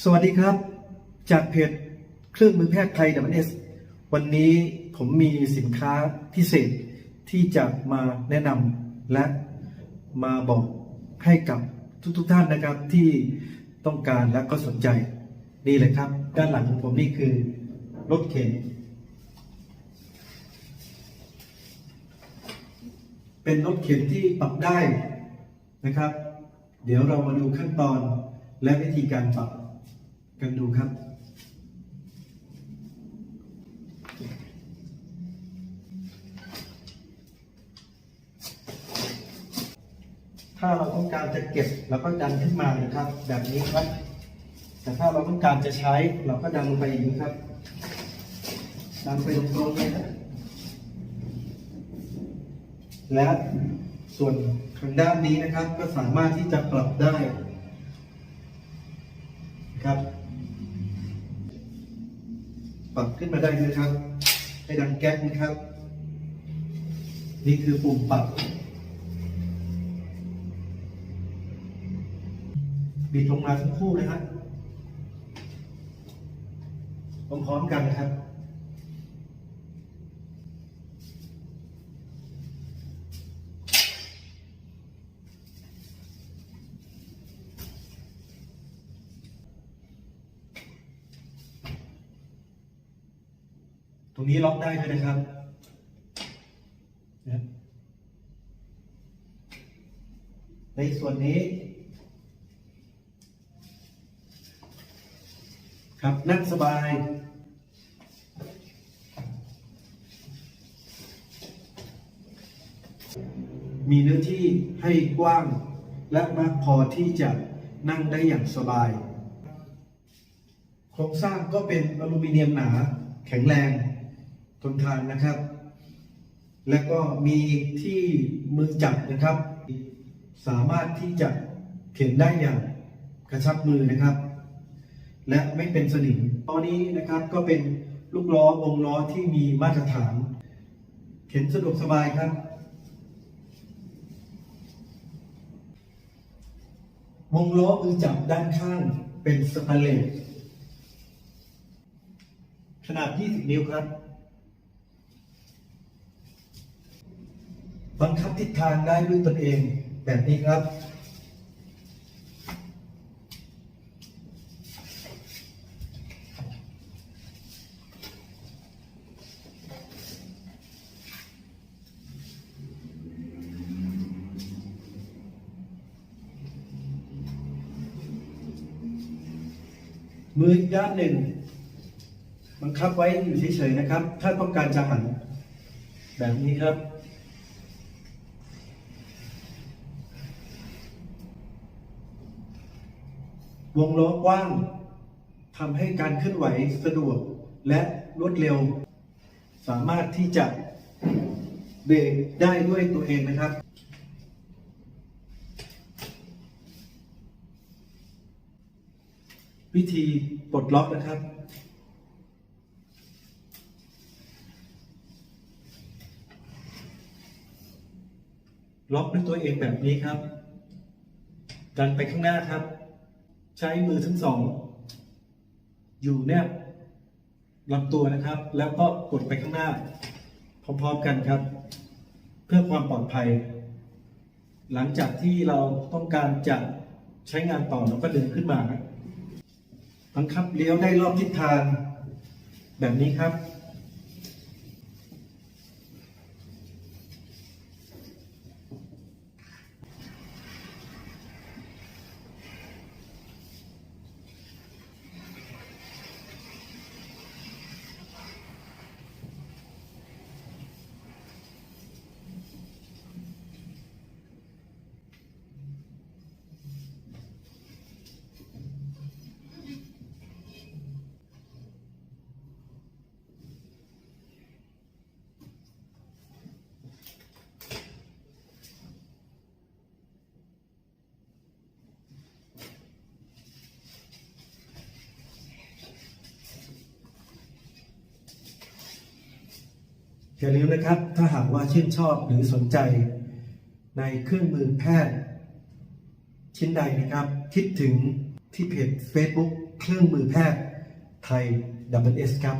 สวัสดีครับ จากเพจเครื่องมือแพทย์ไทย WS วันนี้ผมมีสินค้าพิเศษที่จะมาแนะนำและมาบอกให้กับทุกๆทท่านนะครับที่ต้องการและก็สนใจ นี่เลยครับ ด้านหลังของผมนี่คือรถเข็น เป็นรถเข็นที่ปรับได้นะครับ เดี๋ยวเรามาดูขั้นตอนและวิธีการปรับ กันดูครับ ถ้าเราต้องการจะเก็บเราก็ดันขึ้นมานะครับ แบบนี้ครับ แต่ถ้าเราต้องการจะใช้เราก็ดันลงไปอย่างนี้ครับ ดันไปตรงๆเลยนะและส่วนทางด้านนี้นะครับก็สามารถที่จะปรับได้ครับ ปรับขึ้นมาได้ด้วยครับ ให้ดังแก๊กนะครับ นี่คือปุ่มปรับบิดลงมาทั้งคู่นะครับพร้อมๆกันนะครับ รงนี้ล็อกได้ด้วยนะครับในส่วนนี้ ครับนั่งสบายมีเนื้อที่ให้กว้างและมากพอที่จะนั่งได้อย่างสบาย โครงสร้างก็เป็นอลูมิเนียมหนาแข็งแรง ทนทานนะครับ และก็มีที่มือจับนะครับ สามารถที่จะเข็นได้อย่างกระชับมือนะครับ และไม่เป็นสนิมตอนนี้นะครับก็เป็นลูกล้อวงล้อที่มีมาตรฐาน เข็นสะดวกสบายครับวงล้อมือจับด้านข้างเป็นสแตนเลสขนาด 20 นิ้วครับ บังคับทิศทางได้ด้วยตนเองแบบนี้ครับ มืออีกด้านหนึ่ง บังคับไว้อยู่เฉยๆนะครับ ถ้าต้องการจะหันแบบนี้ครับ วงล้อกว้างทำให้การเคลื่อนไหวสะดวกและรวดเร็ว สามารถที่จะเบรกได้ด้วยตัวเองนะครับ วิธีปลดล็อกนะครับ ล็อกด้วยตัวเองแบบนี้ครับ ดันไปข้างหน้าครับ ใช้มือทั้งสอง อยู่แนบลำตัวนะครับ แล้วก็กดไปข้างหน้า พร้อมๆกันครับ เพื่อความปลอดภัย หลังจากที่เราต้องการจะใช้งานต่อเราก็ดึงขึ้นมาบังคับเลี้ยวได้รอบทิศทางแบบนี้ครับ อย่าลืมนะครับ ถ้าหากว่าชื่นชอบหรือสนใจ ในเครื่องมือแพทย์ ชิ้นใดนะครับ คิดถึงที่เพจ Facebook เครื่องมือแพทย์ไทย w s ครับ